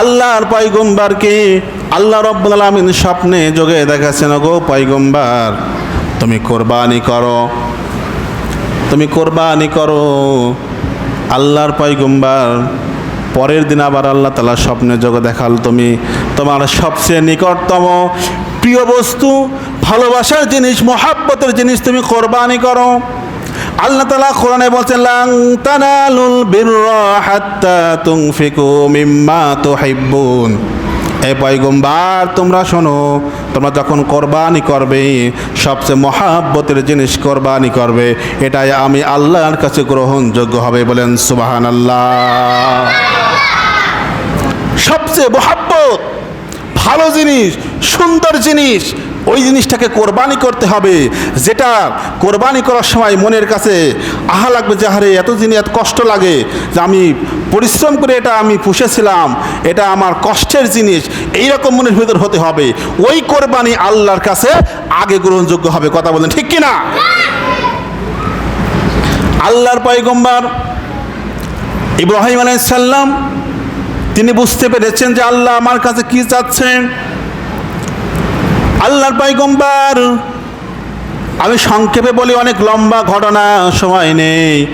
আল্লাহর পয়গম্বারকে আল্লাহ রব্বুল আলমিন স্বপ্নে যোগে দেখাচ্ছেন গো পয়গম্বার, তুমি কোরবানি করো, তুমি কোরবানি করো। আল্লাহর পয়গম্বার, পরের দিন আবার আল্লাহ তালা স্বপ্নে যোগে দেখাল, তুমি তোমার সবচেয়ে নিকটতম প্রিয় বস্তু, ভালোবাসার জিনিস, মহাব্বতের জিনিস তুমি কোরবানি করো। আল্লাহ তালা কোরআনে বলছেন, লাং তানালুল বিররা হাত্তা তুনফিকু মিম্মা তুহিব্বুন। এ পয়গম্বার, তোমরা শোনো, তোমরা যখন কোরবানি করবে, সবচেয়ে মহাব্বতের জিনিস কোরবানি করবে, এটাই আমি আল্লাহর কাছে গ্রহণযোগ্য হবে বলেন সুবাহান আল্লাহ সবচেয়ে মহাব্বত, ভালো জিনিস, সুন্দর জিনিস ওই জিনিসটাকে কোরবানি করতে হবে, যেটা কোরবানি করার সময় মনের কাছে আহা লাগবে যে হারে এত জিনিস এত কষ্ট লাগে যে আমি পরিশ্রম করে এটা আমি পুষেছিলাম, এটা আমার কষ্টের জিনিস, এইরকম মনের ভিতর হতে হবে। ওই কোরবানি আল্লাহর কাছে আগে গ্রহণযোগ্য হবে, কথা বলেন ঠিক কিনা? আল্লাহর পয়গম্বর ইব্রাহিম আলাইসাল্লাম তিনি বুঝতে পেরেছেন যে আল্লাহ আমার কাছে কি চাচ্ছেন? আল্লাহর পাইগম্বার আমি সংক্ষেপে বলি অনেক লম্বা ঘটনা, সময় নেই,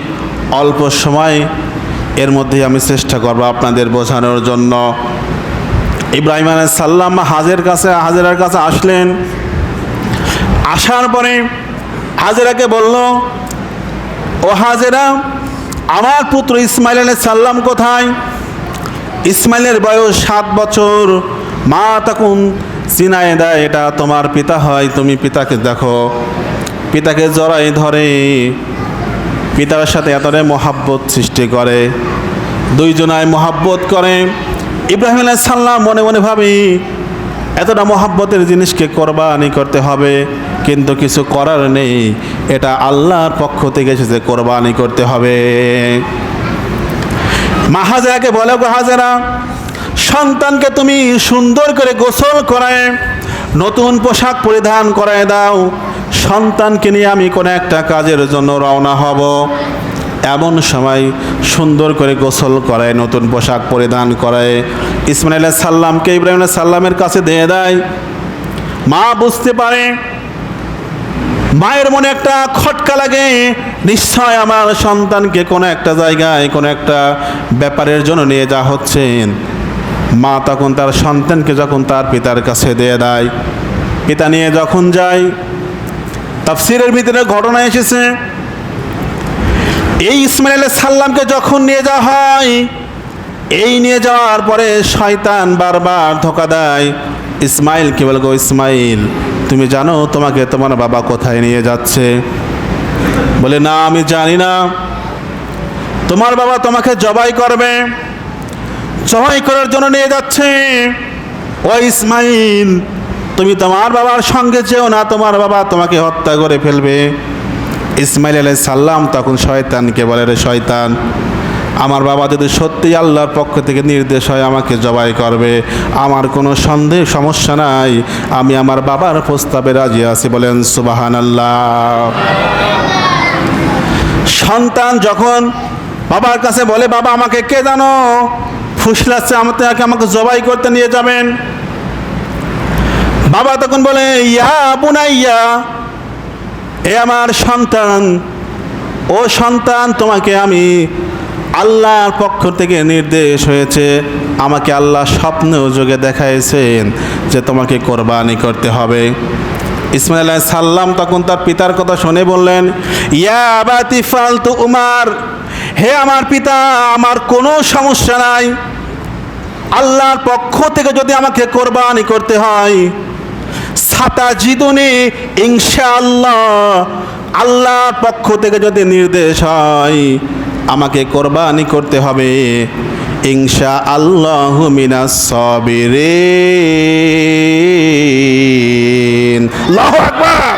অল্প সময়, এর মধ্যে আমি চেষ্টা করব আপনাদের বোঝানোর জন্য। ইব্রাহিম সাল্লাম হাজের কাছে, হাজেরার কাছে আসলেন। আসার পরে হাজেরাকে বলল, ও হাজেরা, আমার পুত্র ইসমাইল আলাইহিস সাল্লাম কোথায়? ইসমাইলের বয়স সাত বছর। মা তখন চিনায় দেয়, এটা তোমার পিতা হয়, তুমি পিতাকে দেখো। পিতাকে জড়াই ধরে। পিতার সাথে এতটাই মহাব্বত সৃষ্টি করে। দুইজনায় মহাব্বত করে। ইব্রাহিম আলাইহিস সাল্লাম মনে মনে ভাবি, এতটা মহাব্বতের জিনিসকে কোরবানি করতে হবে, কিন্তু কিছু করার নেই। এটা আল্লাহর পক্ষ থেকে এসেছে, কোরবানি করতে হবে। মা হাজারাকে বলে গো হাজারা সন্তানকে তুমি সুন্দর করে গোসল করায়, নতুন পোশাক পরিধান করায় দাও, সন্তানকে নিয়ে আমি কোনো একটা কাজের জন্য রওনা হব। এমন সময় সুন্দর করে গোসল করায়, নতুন পোশাক পরিধান করায়। ইসমাইল সাল্লামকে ইব্রাহিম সাল্লামের কাছে দিয়ে দেয়। মা বুঝতে পারে, মায়ের মনে একটা খটকা লাগে, নিশ্চয় আমার সন্তানকে কোনো একটা জায়গায়, কোনো একটা ব্যাপারের জন্য নিয়ে যা হচ্ছেন মা তখন তার সন্তানকে যখন তার পিতার কাছে দিয়ে দেয়, পিতা নিয়ে যখন যায়, তাফসিরের ভিতরে ঘটনা এসেছে। এই ইসমাইল সাল্লামকে যখন নিয়ে যাওয়া হয়, এই নিয়ে যাওয়ার পরে শয়তান বারবার ধোকা দেয়, ইসমাইল, কি বলগো ইসমাইল, তুমি জানো তোমাকে তোমার বাবা কোথায় নিয়ে যাচ্ছে? বলে, না, আমি জানি না। তোমার বাবা তোমাকে জবাই করবে। জবাই করার জন্য নিয়ে যাচ্ছে। ও ইসমাইল, তুমি তোমার বাবার সঙ্গে যেও না, তোমার বাবা তোমাকে হত্যা করে ফেলবে। ইসমাইল আলাই সাল্লাম তখন শয়তানকে বলে, রে শয়তান, আমার বাবা যদি সত্যি আল্লাহর পক্ষ থেকে নির্দেশ হয়, আমাকে জবাই করবে। আমার কোনো সন্দেহ, সমস্যা নাই। আমি আমার বাবার প্রস্তাবে রাজি আছি। বলেন সুবাহান আল্লাহ সন্তান যখন বাবার কাছে বলে, বাবা, আমাকে কে জানো? ফুসলাচ্ছে আমাকে আমাকে জবাই করতে নিয়ে যাবেন। বাবা তখন বলে, ইয়া বুনাইয়া, এ আমার সন্তান, ও সন্তান তোমাকে আমি আল্লাহর পক্ষ থেকে নির্দেশ হয়েছে, আমাকে আল্লাহ স্বপ্ন যোগে দেখাইছেন যে তোমাকে কোরবানি করতে হবে। ইসমাইল সাল্লাম তখন তার পিতার কথা শুনে বললেন, ইয়া আবাতি ফালতু উমার, হে আমার পিতা, আমার কোনো সমস্যা নাই। আল্লাহর পক্ষ থেকে যদি আমাকে কোরবানি করতে হয়, সাতা জিদুনি ইনশাআল্লাহ। আল্লাহর পক্ষ থেকে যদি নির্দেশ হয়, আমাকে কোরবানি করতে হবে। ইনশা আল্লাহ আল্লাহু আকবার।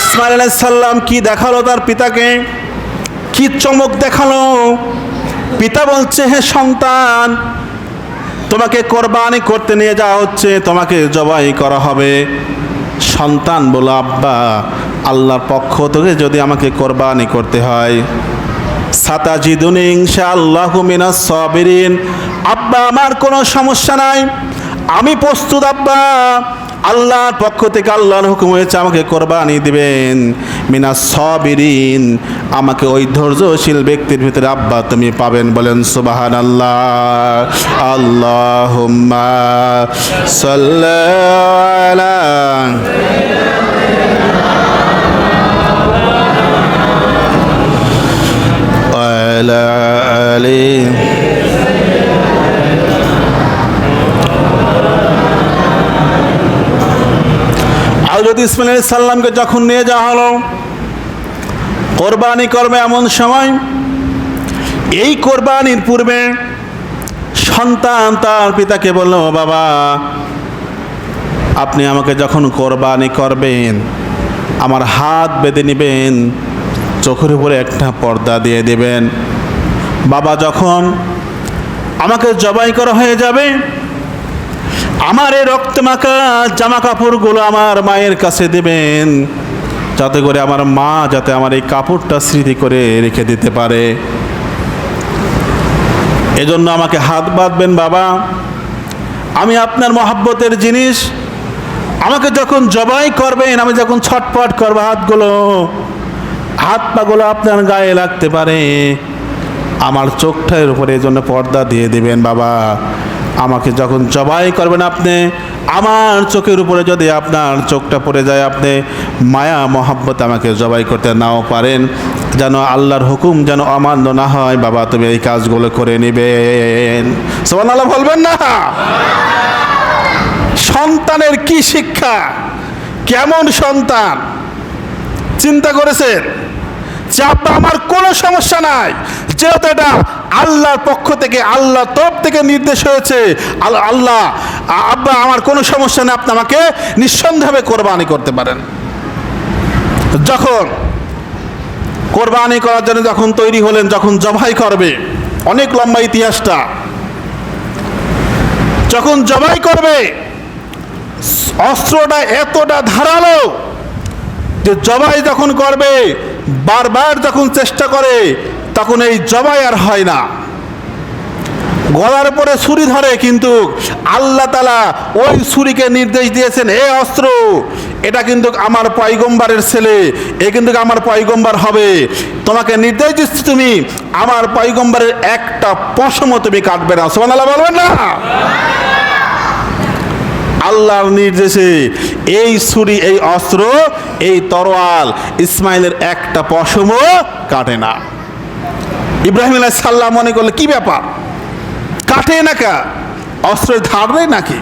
ইসমাইল সালাম কি দেখাল তার পিতাকে? কি চমক দেখাল? পিতা বলছে, হে সন্তান তোমাকে কোরবানি করতে নিয়ে যাওয়া হচ্ছে, তোমাকে জবাই করা হবে। সন্তান বলো, আব্বা, আল্লাহর পক্ষ থেকে যদি আমাকে কোরবানি করতে হয়, সাতাজিদুন আল্লাহ মিনাস সাবিরিন। আব্বা, আমার কোনো সমস্যা নাই। আমি প্রস্তুত, আব্বা। আল্লাহর পক্ষ থেকে আল্লাহর হুকুম হয়েছে, আমাকে কোরবানি দিবেন। মিনা সবিরিন, আমাকে ওই ধৈর্যশীল ব্যক্তির ভিতরে আব্বা তুমি পাবেন বলেন সুবাহান আল্লাহ আল্লাহ আলা আলী হজরত ইসমাইল আলাইহিস সাল্লামকে যখন নিয়ে যাওয়া হলো, কোরবানি করবে এমন সময়, এই কোরবানির পূর্বে সন্তান তার পিতাকে বলল বাবা, আপনি আমাকে যখন কোরবানি করবেন, আমার হাত বেঁধে নেবেন, চোখের উপরে একটা পর্দা দিয়ে দেবেন। বাবা যখন আমাকে জবাই করা হয়ে যাবে আমার এই রক্তমাখা জামা কাপড়গুলো আমার মায়ের কাছে দেবেন। যাতে করে আমার মা যাতে আমার এই কাপড়টা স্মৃতি করে রেখে দিতে পারে। এজন্য আমাকে হাত বাঁধবেন বাবা। আমি আপনার মহাব্বতের জিনিস। আমাকে যখন জবাই করবেন, আমি যখন ছটপট করব, হাতগুলো, হাত পাগুলো আপনার গায়ে লাগতে পারে। আমার চোখটার উপরে এই জন্য পর্দা দিয়ে দিবেন বাবা। আমাকে যখন জবাই করবেন আপনি, আমার চোখের উপরে যদি আপনার চোখটা পড়ে যায়, আপনি মায়া, মহাব্বত আমাকে জবাই করতে নাও পারেন। যেন আল্লাহর হুকুম যেন অমান্য না হয়, বাবা তুমি এই কাজগুলো করে নেবেন। সোমান আল্লাহ বলবেন না? সন্তানের কি শিক্ষা? কেমন সন্তান? চিন্তা করেছেন? যে আমার কোনো সমস্যা নাই। যেহেতু এটা আল্লাহর পক্ষ থেকে আল্লাহ তরফ থেকে নির্দেশ হয়েছে, আল- আল্লাহ আব্বা, আমার কোনো সমস্যা নেই, আপনি আমাকে নিঃসন্দেহে কোরবানি করতে পারেন। যখন কোরবানি করার জন্য যখন তৈরি হলেন, যখন জবাই করবে, অনেক লম্বা ইতিহাসটা। যখন জবাই করবে, অস্ত্রটা এতটা ধারালো যে জবাই যখন করবে বারবার যখন চেষ্টা করে, তখন এই জবাই আর হয় না। গলার পরে ছুরি ধরে, কিন্তু আল্লাহ তালা ওই ছুরিকে নির্দেশ দিয়েছেন এ অস্ত্র, এটা কিন্তু আমার পয়গম্বারের ছেলে, এ কিন্তু আমার পয়গম্বার হবে। তোমাকে নির্দেশ দিচ্ছি তুমি, আমার পয়গম্বারের একটা পশমও তুমি কাটবে না। সোমান আল্লাহ বলবেন না? আল্লাহর নির্দেশে এই ছুরি, এই অস্ত্র, এই তরোয়াল ইসমাইলের একটা পশমও কাটে না। ইব্রাহিম আলাহ সাল্লাম মনে করলে, কি ব্যাপার? কাটে না কা? অস্ত্রের ধার নেই নাকি?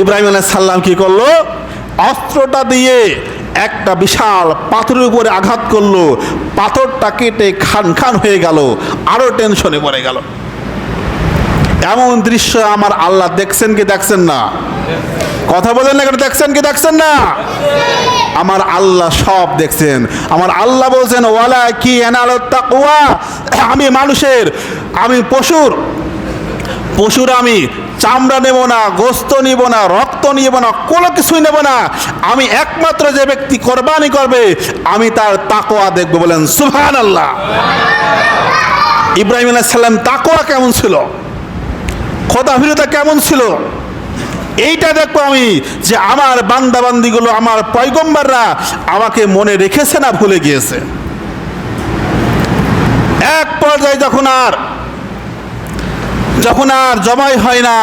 ইব্রাহিম আলাহ সাল্লাম কি করল? অস্ত্রটা দিয়ে একটা বিশাল পাথরের উপরে আঘাত করল। পাথরটা কেটে খান খান হয়ে গেল। আরও টেনশনে পড়ে গেল। এমন দৃশ্য আমার আল্লাহ দেখছেন কি দেখছেন না? কথা বলেন না কেন দেখছেন কি দেখছেন না? আমার আল্লাহ সব দেখছেন। আমার আল্লাহ বলছেন, ওয়ালা কি আমি মানুষের, আমি পশুর পশুর আমি চামড়া নেব না, গোস্ত নিব না, রক্ত নিব না, কোনো কিছুই নেব না। আমি একমাত্র যে ব্যক্তি কোরবানি করবে, আমি তার তাকোয়া দেখব বলেন সুহান আল্লাহ ইব্রাহিম আলাইহিস সাল্লাম তাকোয়া কেমন ছিল? খোদাফিরতা কেমন ছিল? এইটা দেখব আমি, যে আমার বান্দাবান্দিগুলো, আমার পয়গম্বাররা আমাকে মনে রেখেছে না ভুলে গিয়েছে। এক পর্যায়ে যখন আর যখন আর জমাই হয় না,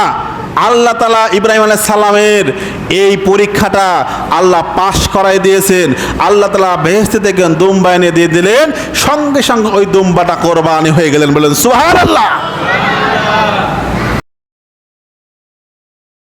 আল্লাহ তালা ইব্রাহিম আলাহ সালামের এই পরীক্ষাটা আল্লাহ পাশ করাই দিয়েছেন। আল্লাহ তালা বেহেস্তে থেকে দুম্বা এনে দিয়ে দিলেন। সঙ্গে সঙ্গে ওই দুম্বাটা কোরবানি হয়ে গেলেন বলেন সুহার আল্লাহ